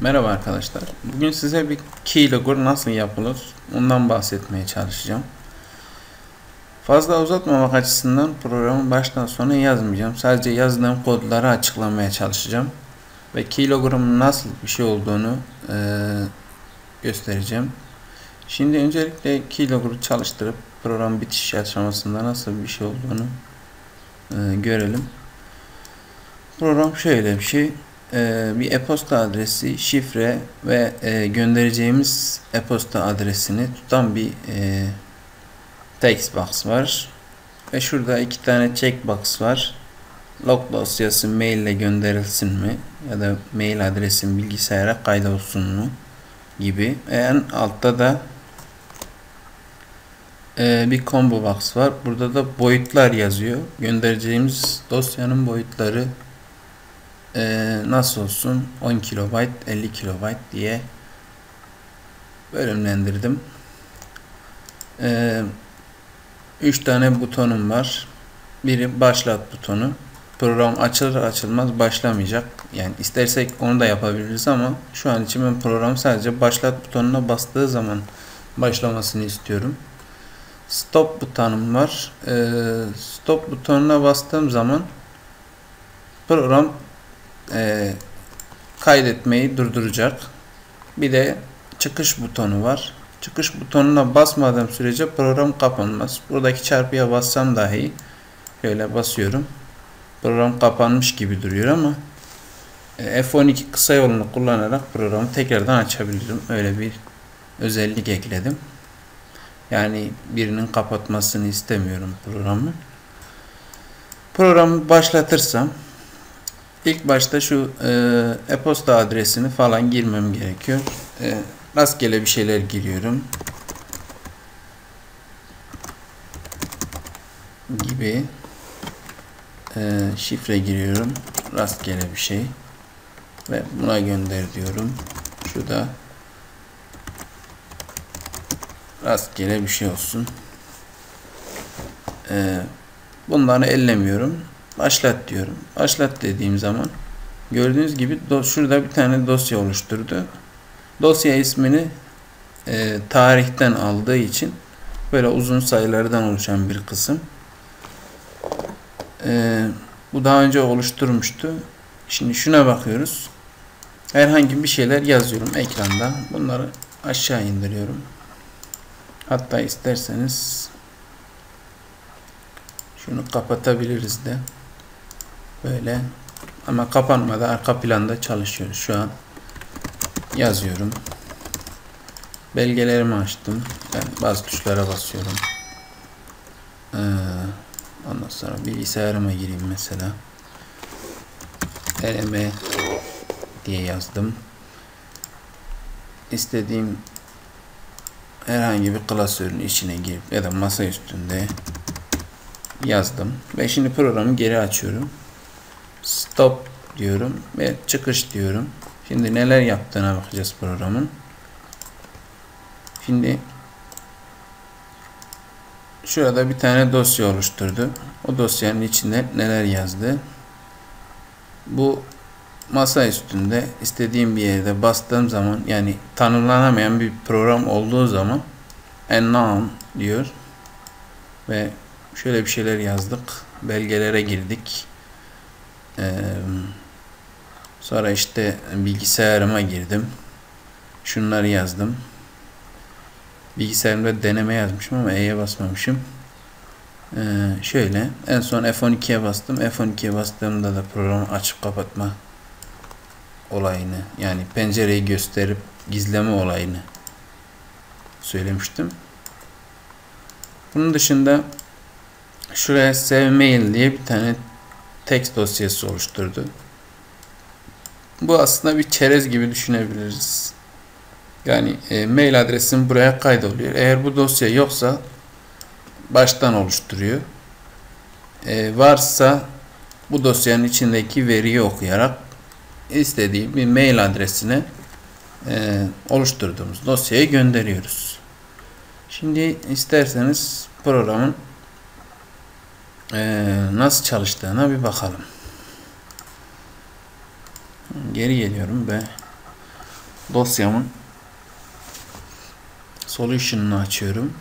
Merhaba arkadaşlar. Bugün size bir keylogger nasıl yapılır ondan bahsetmeye çalışacağım. Fazla uzatmamak açısından programı baştan sona yazmayacağım. Sadece yazdığım kodları açıklamaya çalışacağım. Ve keylogger'ın nasıl bir şey olduğunu e, göstereceğim. Şimdi öncelikle keylogger'ı çalıştırıp program bitiş aşamasında nasıl bir şey olduğunu e, görelim. Program şöyle bir şey. Ee, bir e-posta adresi, şifre ve e, göndereceğimiz e-posta adresini tutan bir e, text box var. Ve şurada iki tane checkbox var. Log dosyası mail ile gönderilsin mi ya da mail adresin bilgisayara kaydolsun mu gibi. En altta da e, bir combo box var. Burada da boyutlar yazıyor. Göndereceğimiz dosyanın boyutları e, nasıl olsun 10 kilobayt 50 kilobayt diye bölümlendirdim. 3 e, tane butonum var. Biri başlat butonu. Program açılır açılmaz başlamayacak. Yani istersek onu da yapabiliriz ama şu an için ben program sadece başlat butonuna bastığı zaman başlamasını istiyorum. Stop butonum var. Ee, stop butonuna bastığım zaman program e, kaydetmeyi durduracak. Bir de çıkış butonu var. Çıkış butonuna basmadığım sürece program kapanmaz. Buradaki çarpıya bassam dahi şöyle basıyorum. Program kapanmış gibi duruyor ama e, F12 kısa yolunu kullanarak programı tekrardan açabilirim. Öyle bir özellik ekledim. Yani birinin kapatmasını istemiyorum programı. Programı başlatırsam İlk başta şu e, e-posta adresini falan girmem gerekiyor. E, rastgele bir şeyler giriyorum. Gibi. E, şifre giriyorum. Rastgele bir şey. Ve buna gönder diyorum. Şu da rastgele bir şey olsun. E, bunları ellemiyorum. Başlat diyorum. Başlat dediğim zaman gördüğünüz gibi şurada bir tane dosya oluşturdu. Dosya ismini e, tarihten aldığı için böyle uzun sayılardan oluşan bir kısım. E, bu daha önce oluşturmuştu. Şimdi şuna bakıyoruz. Herhangi bir şeyler yazıyorum ekranda. Bunları aşağı indiriyorum. Hatta isterseniz şunu kapatabiliriz de. Böyle. Ama kapanmadı. Arka planda çalışıyoruz şu an. Yazıyorum. Belgelerimi açtım. Ben bazı tuşlara basıyorum. Ee, ondan sonra bilgisayarıma gireyim mesela. LM diye yazdım. İstediğim herhangi bir klasörün içine girip ya da masa üstünde yazdım. Ve şimdi programı geri açıyorum stop diyorum ve çıkış diyorum. Şimdi neler yaptığına bakacağız programın. Şimdi şurada bir tane dosya oluşturdu. O dosyanın içinde neler yazdı. Bu masa üstünde istediğim bir yerde bastığım zaman yani tanımlanamayan bir program olduğu zaman unknown diyor ve şöyle bir şeyler yazdık. Belgelere girdik. Sonra işte bilgisayarıma girdim. Şunları yazdım. Bilgisayarımda deneme yazmışım ama E'ye basmamışım. Ee, şöyle en son F12'ye bastım. F12'ye bastığımda da programı açıp kapatma olayını yani pencereyi gösterip gizleme olayını söylemiştim. Bunun dışında şuraya save mail diye bir tane text dosyası oluşturdu. Bu aslında bir çerez gibi düşünebiliriz. Yani e, mail adresim buraya kaydoluyor. Eğer bu dosya yoksa baştan oluşturuyor. E, varsa bu dosyanın içindeki veriyi okuyarak istediği bir mail adresine e, oluşturduğumuz dosyayı gönderiyoruz. Şimdi isterseniz programın ee, nasıl çalıştığına bir bakalım. Geri geliyorum ve dosyamın solution'ını açıyorum.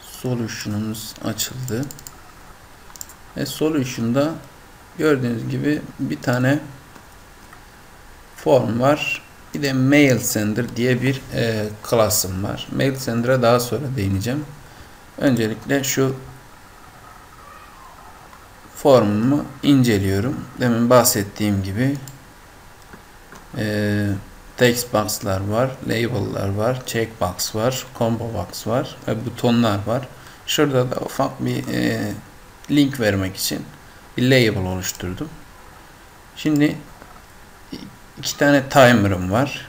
Solution'umuz açıldı. Ve solution'da gördüğünüz gibi bir tane form var. Bir de mail sender diye bir e, klasım var. Mail sender'a daha sonra değineceğim. Öncelikle şu formumu inceliyorum. Demin bahsettiğim gibi e, text box'lar var, label'lar var, checkbox var, combo box var ve butonlar var. Şurada da ufak bir e, link vermek için bir label oluşturdum. Şimdi iki tane timer'ım var.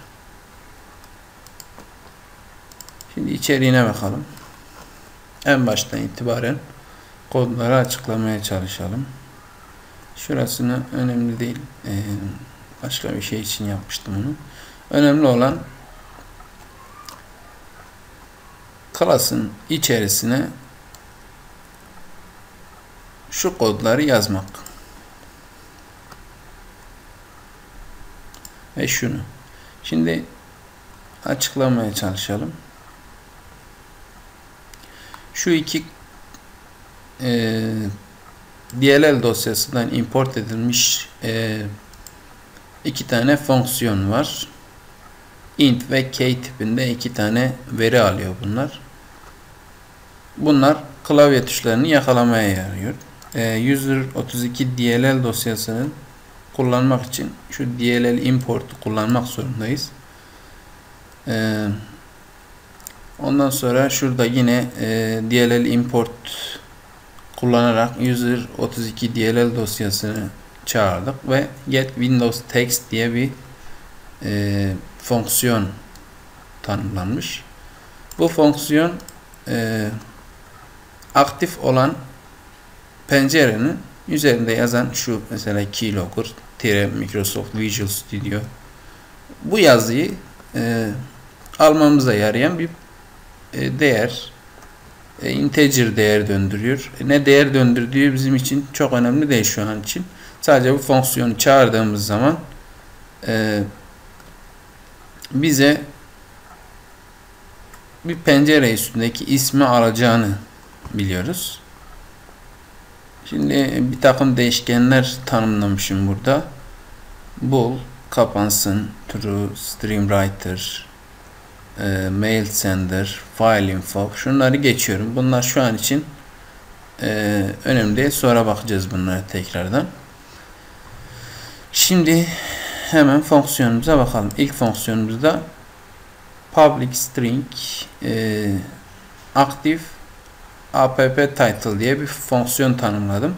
Şimdi içeriğine bakalım. En baştan itibaren kodları açıklamaya çalışalım. Şurasını önemli değil. Ee, başka bir şey için yapmıştım onu. Önemli olan klasın içerisine şu kodları yazmak. Ve şunu. Şimdi açıklamaya çalışalım. Şu iki e, DLL dosyasından import edilmiş e, iki tane fonksiyon var. int ve k tipinde iki tane veri alıyor bunlar. Bunlar klavye tuşlarını yakalamaya yarıyor. E, user 32 DLL dosyasını kullanmak için şu DLL import'u kullanmak zorundayız. E, ondan sonra şurada yine e, DLL import kullanarak user 32 DLL dosyasını çağırdık ve get windows text diye bir e, fonksiyon tanımlanmış. Bu fonksiyon e, aktif olan pencerenin üzerinde yazan şu mesela keylogger tire Microsoft Visual Studio bu yazıyı e, almamıza yarayan bir e, değer e, integer değer döndürüyor. E, ne değer döndürdüğü bizim için çok önemli değil şu an için. Sadece bu fonksiyonu çağırdığımız zaman e, bize bir pencere üstündeki ismi alacağını biliyoruz. Şimdi bir takım değişkenler tanımlamışım burada. Bool kapansın, true, stream writer, e, mail sender, file info şunları geçiyorum. Bunlar şu an için e, önemli değil. Sonra bakacağız bunlara tekrardan. Şimdi hemen fonksiyonumuza bakalım. İlk fonksiyonumuzda public string e, aktif app title diye bir fonksiyon tanımladım.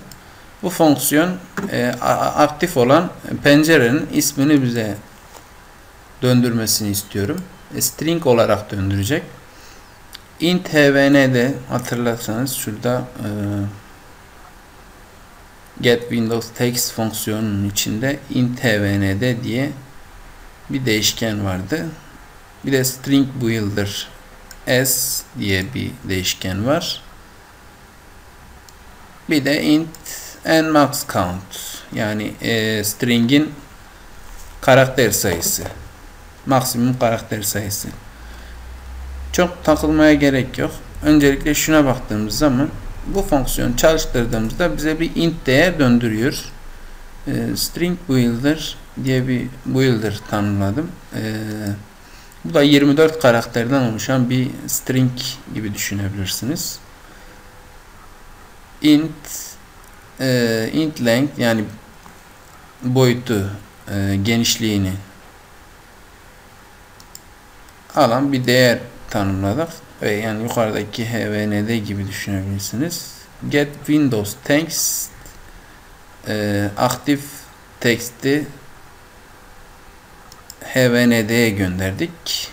Bu fonksiyon e, aktif olan pencerenin ismini bize döndürmesini istiyorum. E, string olarak döndürecek. int hvn'de hatırlarsanız şurada e, get windows text fonksiyonunun içinde int hvnd diye bir değişken vardı. Bir de string builder s diye bir değişken var. Bir de int and max count yani e, string'in karakter sayısı maksimum karakter sayısı. Çok takılmaya gerek yok. Öncelikle şuna baktığımız zaman bu fonksiyonu çalıştırdığımızda bize bir int değer döndürüyor. E, string builder diye bir builder tanımladım. E, bu da 24 karakterden oluşan bir string gibi düşünebilirsiniz. İnt e, int length yani boyutu e, genişliğini alan bir değer tanımladık. Ve yani yukarıdaki hvnd gibi düşünebilirsiniz. Get Windows text e, aktif teksti hvnd'ye gönderdik.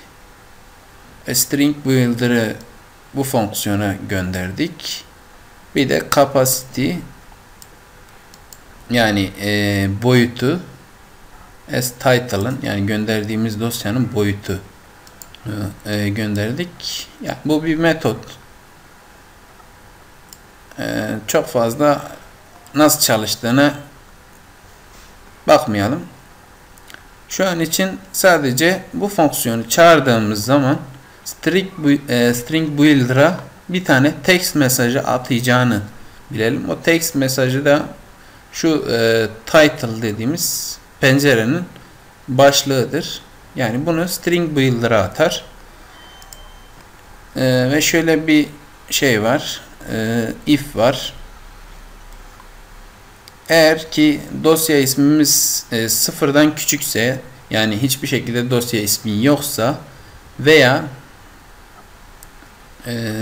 E, string builder'ı bu fonksiyona gönderdik. Bir de capacity yani e, boyutu as title'ın yani gönderdiğimiz dosyanın boyutu e, gönderdik. Yani bu bir metot. E, çok fazla nasıl çalıştığını bakmayalım. Şu an için sadece bu fonksiyonu çağırdığımız zaman string, e, string builder'a bir tane text mesajı atacağını bilelim. O text mesajı da şu e, title dediğimiz pencerenin başlığıdır. Yani bunu string builder'a atar. E, ve şöyle bir şey var. E, if var. Eğer ki dosya ismimiz e, sıfırdan küçükse yani hiçbir şekilde dosya ismi yoksa veya e,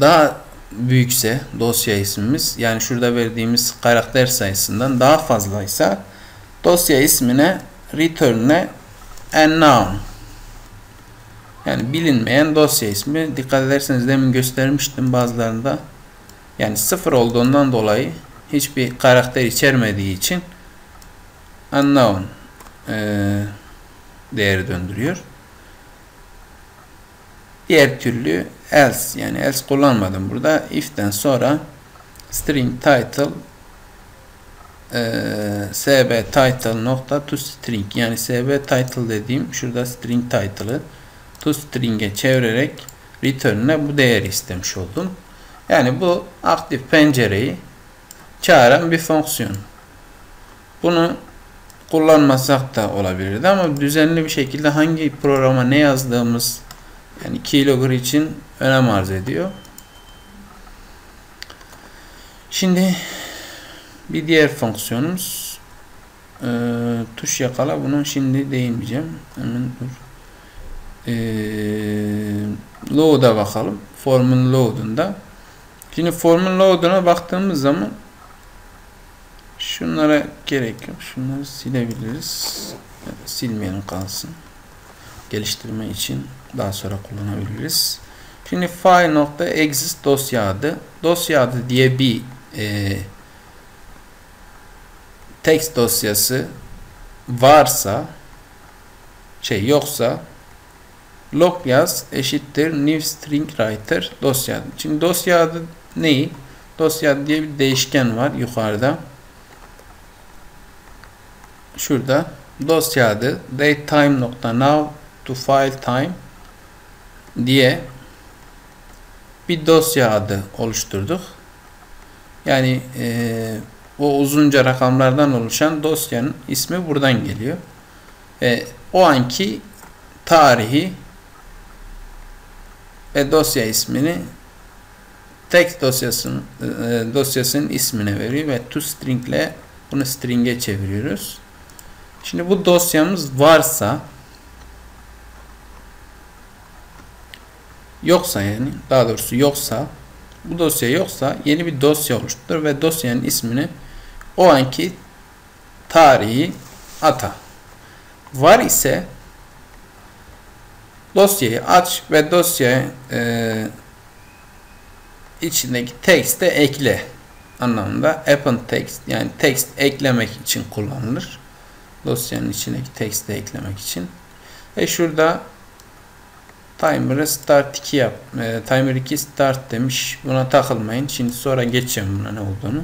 daha büyükse dosya ismimiz yani şurada verdiğimiz karakter sayısından daha fazlaysa dosya ismine return'e unknown yani bilinmeyen dosya ismi. Dikkat ederseniz demin göstermiştim bazılarında. Yani sıfır olduğundan dolayı hiçbir karakter içermediği için unknown e, değeri döndürüyor. Diğer türlü else yani else kullanmadım burada. If'ten sonra string title e, sb title nokta to string yani sb title dediğim şurada string title'ı to string'e çevirerek return'e bu değeri istemiş oldum. Yani bu aktif pencereyi çağıran bir fonksiyon. Bunu kullanmasak da olabilirdi ama düzenli bir şekilde hangi programa ne yazdığımız yani keylogger için önem arz ediyor. Şimdi bir diğer fonksiyonumuz e, tuş yakala bunu şimdi değinmeyeceğim. Hemen dur. E, load'a bakalım. Formun load'unda. Şimdi formun load'una baktığımız zaman şunlara gerek yok. Şunları silebiliriz. Silmeyelim kalsın. Geliştirme için daha sonra kullanabiliriz. Şimdi file.exist dosya adı. Dosya adı diye bir e, text dosyası varsa şey yoksa log yaz eşittir new string writer dosya adı. Şimdi dosya adı neyi? Dosya adı diye bir değişken var yukarıda. Şurada dosya adı datetime.now to file time diye bir dosya adı oluşturduk. Yani e, o uzunca rakamlardan oluşan dosyanın ismi buradan geliyor. E, o anki tarihi ve dosya ismini text dosyasının e, dosyasının ismine veriyor ve toString ile bunu string'e çeviriyoruz. Şimdi bu dosyamız varsa yoksa yani daha doğrusu yoksa bu dosya yoksa yeni bir dosya oluşturur ve dosyanın ismini o anki tarihi ata. Var ise dosyayı aç ve dosyaya e, içindeki text'e ekle anlamında append text yani text eklemek için kullanılır. Dosyanın içindeki text'e eklemek için. Ve şurada Timer'ı start 2 yap. E, timer 2 start demiş. Buna takılmayın. Şimdi sonra geçeceğim buna ne olduğunu.